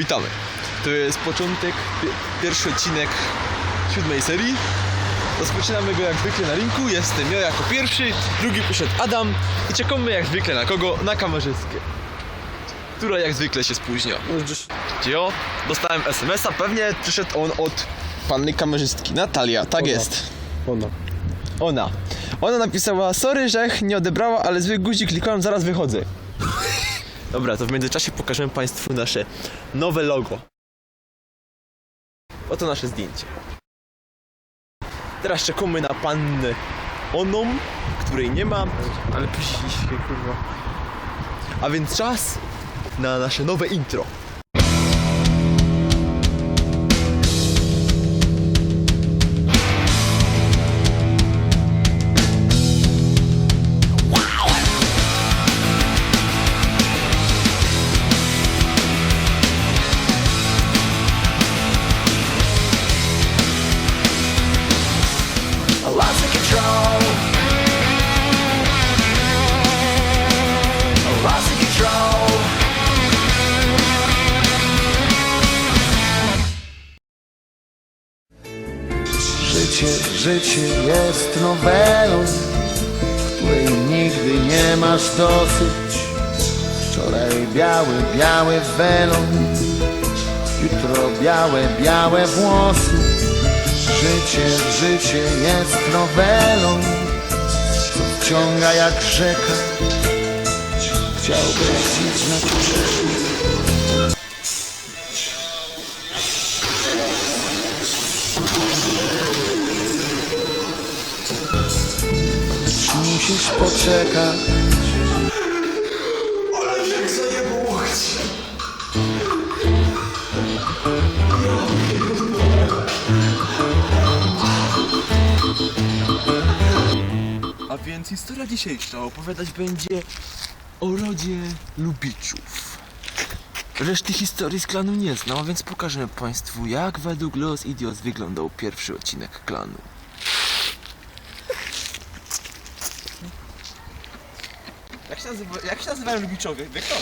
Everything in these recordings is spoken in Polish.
Witamy. To jest początek, pi- pierwszy odcinek siódmej serii. Rozpoczynamy go jak zwykle na rynku. Jestem ja jako pierwszy, drugi przyszedł Adam i czekamy jak zwykle na kogo? Na kamerzystkę. Która jak zwykle się spóźnia. Cio, dostałem SMS-a, pewnie przyszedł on od panny kamerzystki. Natalia, tak Ona. jest. Ona. Ona. Ona napisała, sorry, że nie odebrała, ale zły guzik klikałem, zaraz wychodzę. Dobra, to w międzyczasie pokażemy Państwu nasze nowe logo. Oto nasze zdjęcie. Teraz czekamy na pannę Oną, której nie ma, ale później się kurwa. A więc czas na nasze nowe intro. Życie, życie jest nowelą, której nigdy nie masz dosyć. Wczoraj biały, biały welon, jutro białe, białe włosy. Życie, życie jest nowelą, co wciąga jak rzeka. Chciałbyś dziś na Musisz poczekać. A więc historia dzisiejsza opowiadać będzie o rodzie Lubiczów. Reszty historii z klanu nie znam, a więc pokażemy Państwu, jak według Los Idios wyglądał pierwszy odcinek klanu. Jak się, nazywa, jak się nazywają Lubiczowie? Wie kto?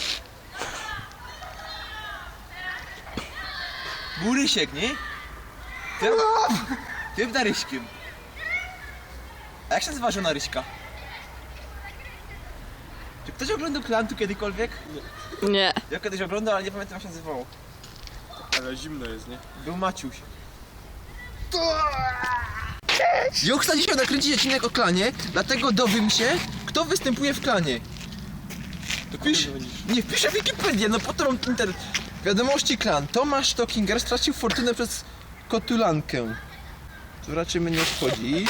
Burysiek, nie? Tym, tym Daryśkiem. A jak się nazywa żona Ryśka? Czy ktoś oglądał klan tu kiedykolwiek? Nie. Ja kiedyś oglądał, ale nie pamiętam jak się nazywało. Ale zimno jest, nie? Był Maciuś. Ja chcę dzisiaj nakręcić odcinek o klanie, dlatego dowiem się, kto występuje w klanie. Nie wpiszę Wikipedię, no po to mam inter... Wiadomości klan. Tomasz Stockinger stracił fortunę przez kotulankę. To raczej mnie nie obchodzi.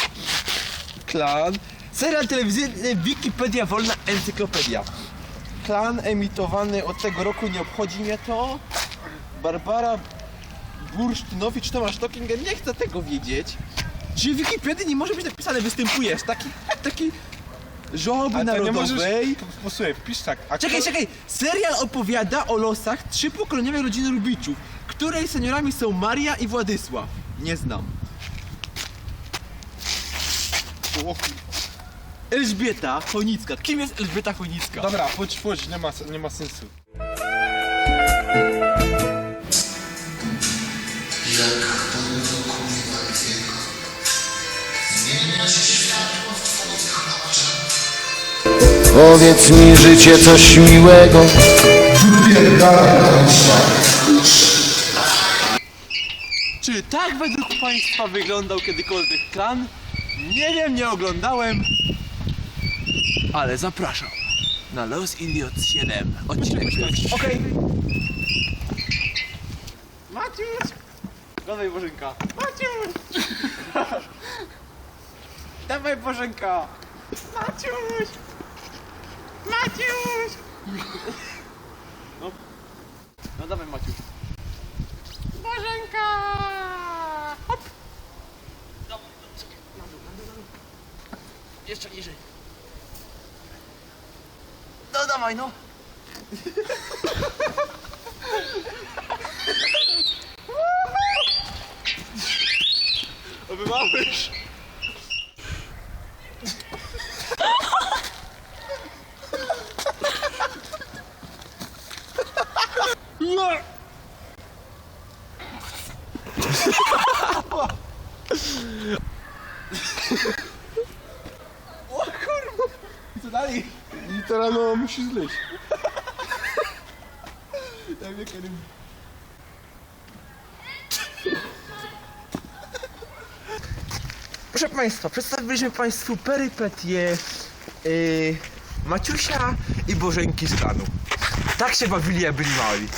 Klan. Serial telewizyjny Wikipedia Wolna Encyklopedia. Klan emitowany od tego roku, nie obchodzi mnie to. Barbara Bursztynowicz, Tomasz Stockinger, nie chcę tego wiedzieć. Czy w Wikipedii nie może być napisane występujesz? Taki, taki żałoby narodowej. Posłuchaj, pisz tak. A Czekaj, czekaj! Serial opowiada o losach trzypokoleniowej rodziny Lubiczów, której seniorami są Maria i Władysław. Nie znam. O, Elżbieta Chonicka. Kim jest Elżbieta Chonicka? Dobra, chodź, chodź, nie ma, nie ma sensu. Powiedz mi życie coś miłego. Czy tak według Państwa wyglądał kiedykolwiek klan? Nie wiem, nie oglądałem. Ale zapraszam na Los Iliot 7. Odcinek pierwszy. Okej. Maciuś! Dawaj Bożenka. Maciuś! Dawaj Bożenka! Maciuś! Maciuś! No, no dawaj Maciuś. Bożenka! Hop! Dobra, na dół, na dół, na dół. Jeszcze niżej. No dawaj, no. Co dalej? I teraz no musi zleść. Ja wiem, kiedy... Proszę Państwa, przedstawiliśmy Państwu perypetie yy, Maciusia i Bożenki z klanu. Tak się bawili, jak byli mali.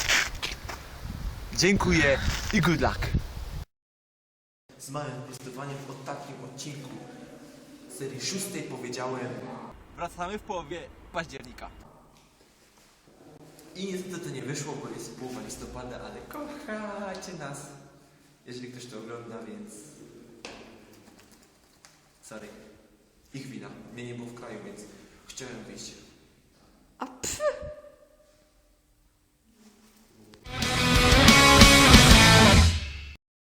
Dziękuję i good luck. Z małym prostowaniem w ostatnim odcinku serii szóstej powiedziałem Wracamy w połowie października. I niestety nie wyszło, bo jest połowa listopada, ale kochacie nas. Jeżeli ktoś to ogląda, więc... Sorry. Ich wina. Mnie nie było w kraju, więc chciałem wyjść.